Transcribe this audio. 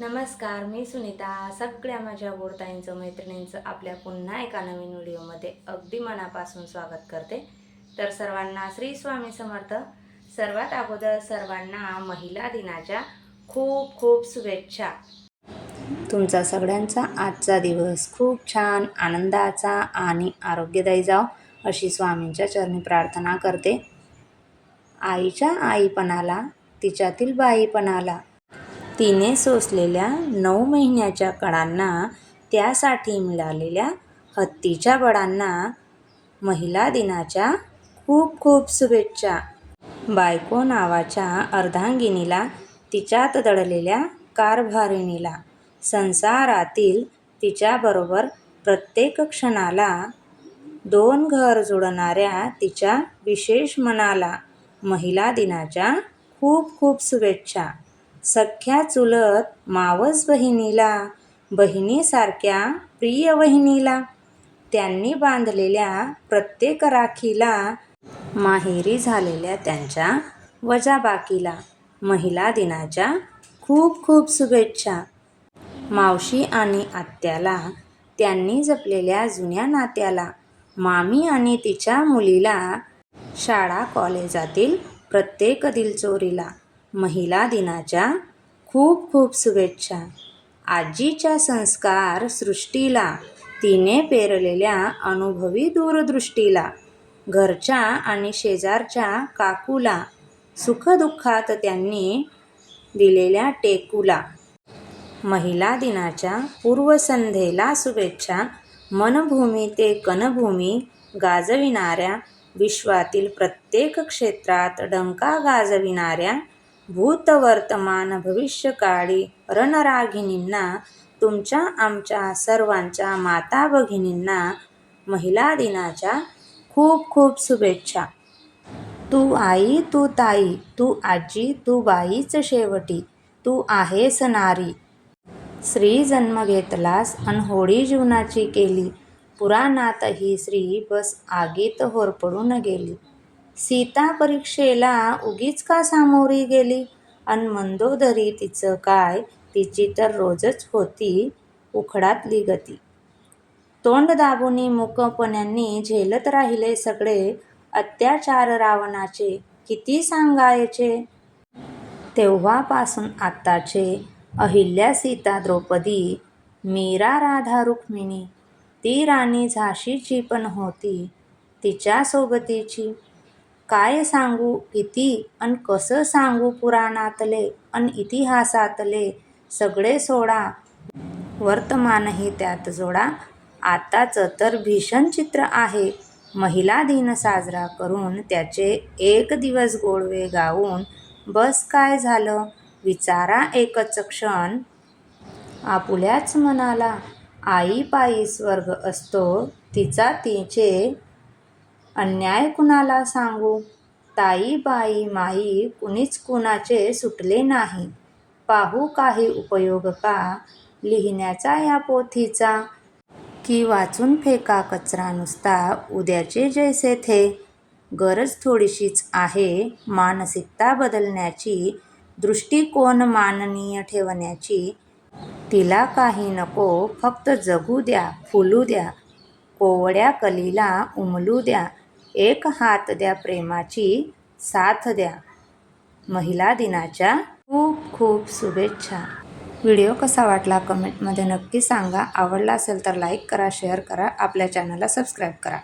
नमस्कार मी सुनीता. सगळ्या माझ्या गोडताईंचं मैत्रिणींचं आपल्या पुन्हा एका नवीन व्हिडिओमध्ये अगदी मनापासून स्वागत करते. तर सर्वांना श्री स्वामी समर्थ. सर्वात अगोदर सर्वांना महिला दिनाच्या खूप खूप शुभेच्छा. तुमचा सगळ्यांचा आजचा दिवस खूप छान आनंदाचा आणि आरोग्यदायी जाव अशी स्वामींच्या चरणी प्रार्थना करते. आईच्या आईपणाला तिच्यातील बाईपणाला तिने सोसलेल्या नऊ महिन्याच्या कळांना त्यासाठी मिळालेल्या हत्तीच्या बळांना महिला दिनाच्या खूप खूप शुभेच्छा. बायको नावाच्या अर्धांगिनीला तिच्यात दडलेल्या कारभारिणीला संसारातील तिच्याबरोबर प्रत्येक क्षणाला दोन घर जोडणाऱ्या तिच्या विशेष मनाला महिला दिनाच्या खूप खूप शुभेच्छा. सख्या चुलत मावस बहिणीला बहिणीसारख्या प्रिय वहिनीला. त्यांनी बांधलेल्या प्रत्येक राखीला माहेरी झालेल्या त्यांच्या वजाबाकीला महिला दिनाच्या खूप खूप शुभेच्छा. मावशी आणि आत्याला त्यांनी जपलेल्या जुन्या नात्याला मामी आणि तिच्या मुलीला शाळा कॉलेजातील प्रत्येक दिलचोरीला. महिला दिनाच्या खूप खूप शुभेच्छा. आजीच्या संस्कार सृष्टीला तिने पेरलेल्या अनुभवी दूरदृष्टीला घरच्या आणि शेजारच्या काकूला सुखदुःखात त्यांनी दिलेल्या टेकूला. महिला दिनाच्या पूर्वसंध्येला शुभेच्छा. मनभूमी ते कणभूमी गाजविणाऱ्या विश्वातील प्रत्येक क्षेत्रात डंका गाजविणाऱ्या भूतवर्तमान भविष्यकाळी रणरागिणींना तुमच्या आमच्या सर्वांच्या माता भगिनींना महिला दिनाच्या खूप खूप शुभेच्छा. तू आई तू ताई तू आजी तू बाईच शेवटी तू आहेस नारी. श्री जन्म घेतलास अनहोळी जीवनाची केली. पुराणातही श्री स्त्री बस आगीत होरपडून गेली. सीता परीक्षेला उगीच का सामोरी गेली? अन मंदोदरी तिचं काय? तिची तर रोजच होती उखडातली गती. तोंड दाबुनी मुकपण्यांनी झेलत राहिले सगळे अत्याचार रावणाचे. किती सांगायचे? तेव्हापासून आत्ताचे अहिल्या सीता द्रौपदी मीरा राधा रुक्मिणी ती राणी झाशीची पण होती तिच्या सोबतीची काय सांगू किती अन कसं सांगू पुराणातले अन इतिहासातले? सगळे सोडा. वर्तमानही त्यात जोडा. आताचं तर भीषण चित्र आहे. महिला दिन साजरा करून त्याचे एक दिवस गोडवे गाऊन बस काय झालं? विचारा एकच क्षण. आपुल्याच मनाला आई पायी स्वर्ग असतो. तिचा तिचे अन्याय कुणाला सांगू? ताई बाई माई कुणीच कुणाचे सुटले नाही. पाहू काही उपयोग का लिहिण्याचा या पोथीचा? की वाचून फेका कचरा नुसता उद्याचे जैसे थे. गरज थोडीशीच आहे मानसिकता बदलण्याची दृष्टिकोन माननीय ठेवण्याची. तिला काही नको फक्त जगू द्या फुलू द्या. कोवड्या कलीला उमलू द्या. एक हात द्या प्रेमाची साथ द्या महिला दिनाच्या खूप खूप शुभेच्छा. व्हिडिओ कसा वाटला कमेंटमध्ये नक्की सांगा. आवडला असेल तर लाईक करा शेअर करा आपल्या चॅनलला सबस्क्राईब करा.